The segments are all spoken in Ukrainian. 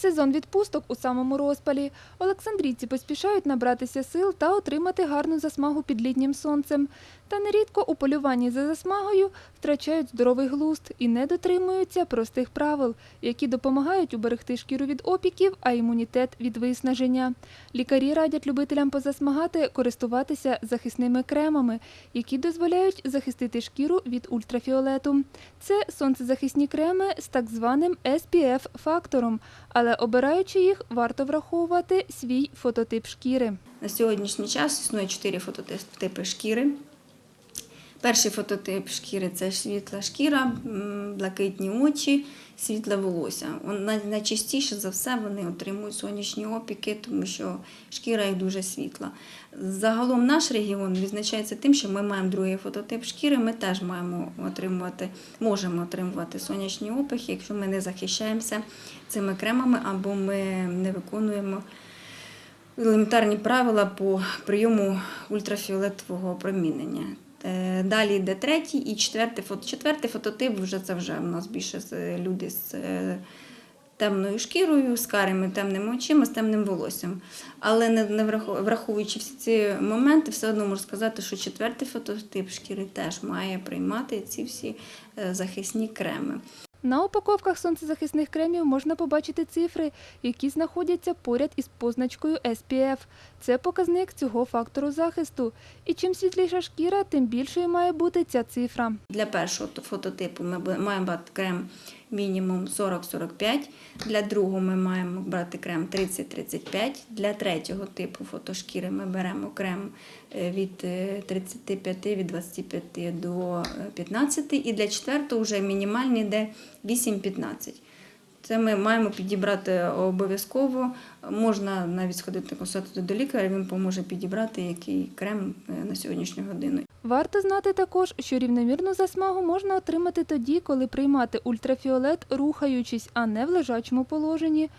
Сезон відпусток у самому розпалі. Олександрійці поспішають набратися сил та отримати гарну засмагу під літнім сонцем. Та нерідко у полюванні за засмагою втрачають здоровий глузд і не дотримуються простих правил, які допомагають уберегти шкіру від опіків, а імунітет від виснаження. Лікарі радять любителям позасмагати користуватися захисними кремами, які дозволяють захистити шкіру від ультрафіолету. Це сонцезахисні креми з так званим SPF-фактором, але обираючи їх, варто враховувати свій фототип шкіри. На сьогоднішній час існує чотири фототипи шкіри. Перший фототип шкіри це світла шкіра, блакитні очі, світле волосся. Найчастіше за все вони отримують сонячні опіки, тому що шкіра їх дуже світла. Загалом наш регіон відзначається тим, що ми маємо другий фототип шкіри. Ми теж маємо отримувати, можемо отримувати сонячні опіки, якщо ми не захищаємося цими кремами або ми не виконуємо елементарні правила по прийому ультрафіолетового промінення. Е, Далі йде третій і четвертий фото. Четвертий фототип вже це вже у нас більше люди з е, темною шкірою, з карими темними очима, з темним волоссям. Але не, не врахов- враховуючи всі ці моменти, все одно можу сказати, що четвертий фототип шкіри теж має приймати ці всі е, захисні креми. На упаковках сонцезахисних кремів можна побачити цифри, які знаходяться поряд із позначкою SPF. Це показник цього фактору захисту. І чим світліша шкіра, тим більшою має бути ця цифра. Для першого фототипу ми маємо брати крем мінімум 40-45, для другого ми маємо брати крем 30-35, для третього типу фотошкіри ми беремо крем від е, 35, від 25 до е, 15, і для четвертого вже мінімальний йде 8-15. Це ми маємо підібрати обов'язково. Можна навіть сходити на консультацію до лікаря, він поможе підібрати який крем е, на сьогоднішню годину. Варто знати також, що рівномірну засмагу можна отримати тоді, коли приймати ультрафіолет, рухаючись, а не в лежачому положенні.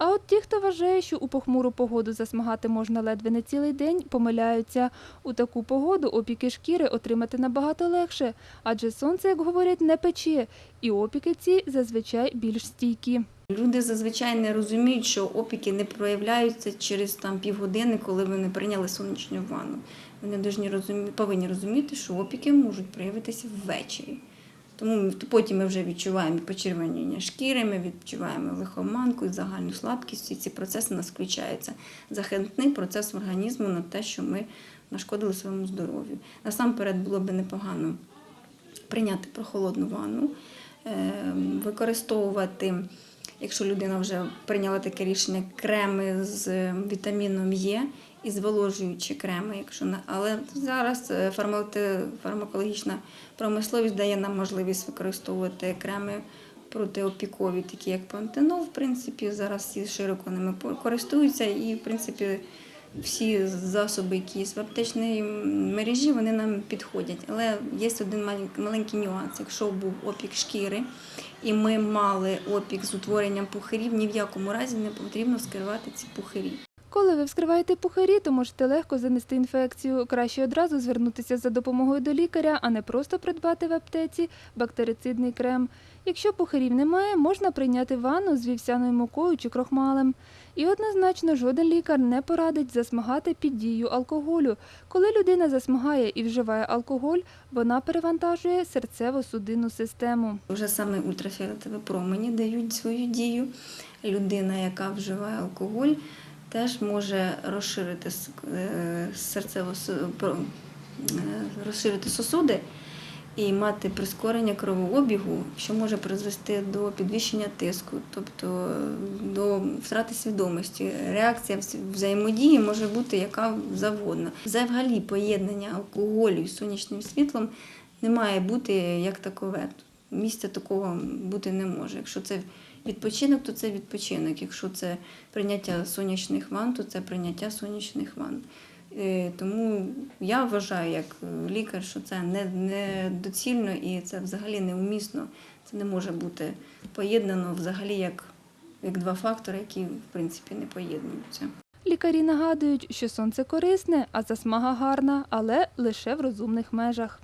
А от ті, хто вважає, що у похмуру погоду засмагати можна ледве не цілий день, помиляються. У таку погоду опіки шкіри отримати набагато легше, адже сонце, як говорять, не пече, і опіки ці зазвичай більш стійкі. Люди зазвичай не розуміють, що опіки не проявляються через там півгодини, коли вони прийняли сонячну ванну. Вони повинні розуміти, повинні розуміти, що опіки можуть проявитися ввечері. Тому потім ми вже відчуваємо і почервоніння шкіри, ми відчуваємо лихоманку і загальну слабкість. Всі ці процеси у нас включаються. Захисний процес організму на те, що ми нашкодили своєму здоров'ю. Насамперед було б непогано прийняти прохолодну ванну, е, використовувати, якщо людина вже прийняла таке рішення, креми з вітаміном Е і зволожуючі креми. Якщо але зараз е, фармакологічна промисловість дає нам можливість використовувати креми протиопікові, такі як пантенол, в принципі, зараз всі широко ними користуються і, в принципі, всі засоби, які є в аптечній мережі, вони нам підходять. Але є один маленький нюанс. Якщо був опік шкіри, і ми мали опік з утворенням пухирів, ні в якому разі не потрібно вскривати ці пухирі. Коли ви вскриваєте пухарі, то можете легко занести інфекцію. Краще одразу звернутися за допомогою до лікаря, а не просто придбати в аптеці бактерицидний крем. Якщо пухарів немає, можна прийняти ванну з вівсяною мукою чи крохмалем. І однозначно жоден лікар не порадить засмагати під дією алкоголю. Коли людина засмагає і вживає алкоголь, вона перевантажує серцево-судинну систему. Вже саме ультрафіолетові промені дають свою дію. Людина, яка вживає алкоголь, теж може розширити е, серцево е, розширити сосуди і мати прискорення кровообігу, що може призвести до підвищення тиску, тобто е, до втрати свідомості. Реакція вз- взаємодії може бути яка завгодно. Взагалі поєднання алкоголю з сонячним світлом не має бути як такове. Місця такого бути не може. Якщо це відпочинок, то це відпочинок. Якщо це прийняття сонячних ванн, то це прийняття сонячних ванн. Е, Тому я вважаю як е, лікар, що це не, не і це взагалі неумісно. Це не може бути поєднано взагалі як, як два фактори, які в принципі не поєднуються. Лікарі нагадують, що сонце корисне, а засмага гарна, але лише в розумних межах.